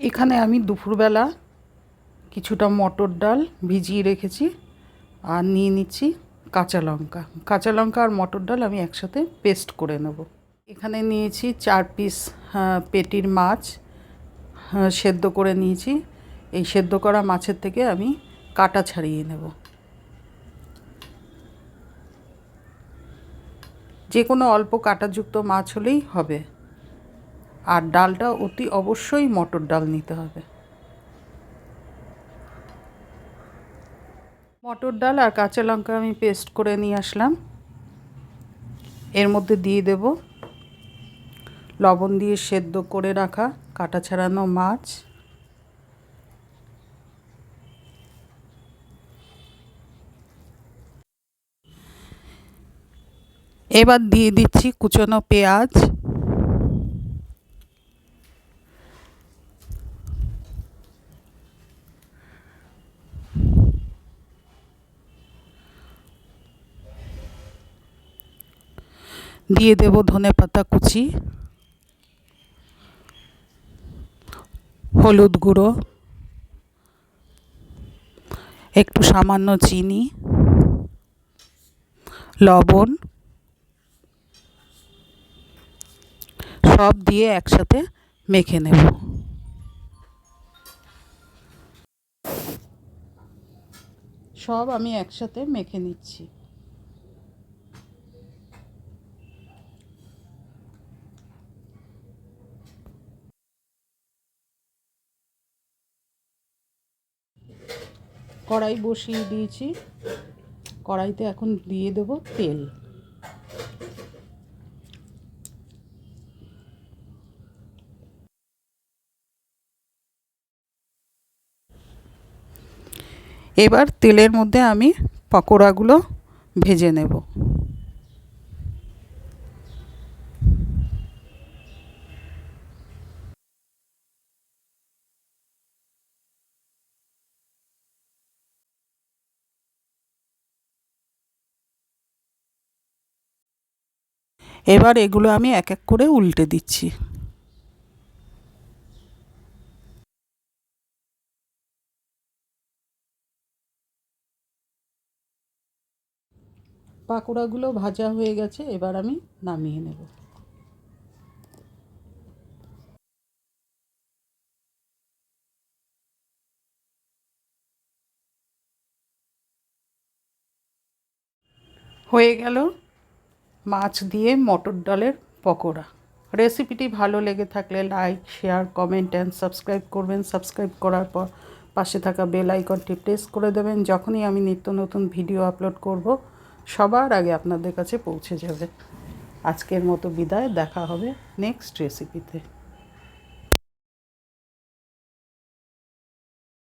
এখানে আমি দুপুরবেলা কিছুটা মটর ডাল ভিজিয়ে রেখেছি আর নিয়ে নিচ্ছি কাঁচা লঙ্কা। কাঁচা লঙ্কা আর মটর ডাল আমি একসাথে পেস্ট করে নেব। এখানে নিয়েছি চার পিস পেটির মাছ হ্যাঁ, সেদ্ধ করে নিয়েছি। এই সেদ্ধ করা মাছের থেকে আমি কাটা ছাড়িয়ে নেব। যে কোনো অল্প কাঁটাযুক্ত মাছ হলেই হবে। আর ডালটা অতি অবশ্যই মটর ডাল নিতে হবে। মটর ডাল আর কাঁচা লঙ্কা আমি পেস্ট করে নিয়ে আসলাম। এর মধ্যে দিয়ে দেব লবণ দিয়ে সেদ্ধ করে রাখা কাটা ছাড়ানো মাছ। এবার দিয়ে দিচ্ছি কুচনো পেঁয়াজ। দিয়ে দেব ধনে পাতা কুচি, হলুদ গুঁড়ো, একটু সামান্য চিনি, লবণ, সব দিয়ে একসাথে মেখে নেব। সব আমি একসাথে মেখে নিচ্ছি। কড়াই বসিয়ে দিয়েছি। কড়াইতে এখন দিয়ে দেব তেল। এবার তেলের মধ্যে আমি পকোড়াগুলো ভেজে নেব। এবার এগুলো আমি এক এক করে উল্টে দিচ্ছি। পাকোড়াগুলো ভাজা হয়ে গেছে, এবার আমি নামিয়ে নেব। হয়ে গেল। মাছ দিয়ে মটর ডালের পকোড়া। রেসিপিটি ভালো লেগে থাকলে like share comment and subscribe করবেন। সাবস্ক্রাইব করার পর পাশে থাকা বেল আইকনটি প্রেস করে দেবেন। যখনই আমি নিত্য নতুন ভিডিও আপলোড করব, সবার আগে আপনাদের কাছে পৌঁছে যাবে। আজকের মতো বিদায়, দেখা হবে নেক্সট রেসিপিতে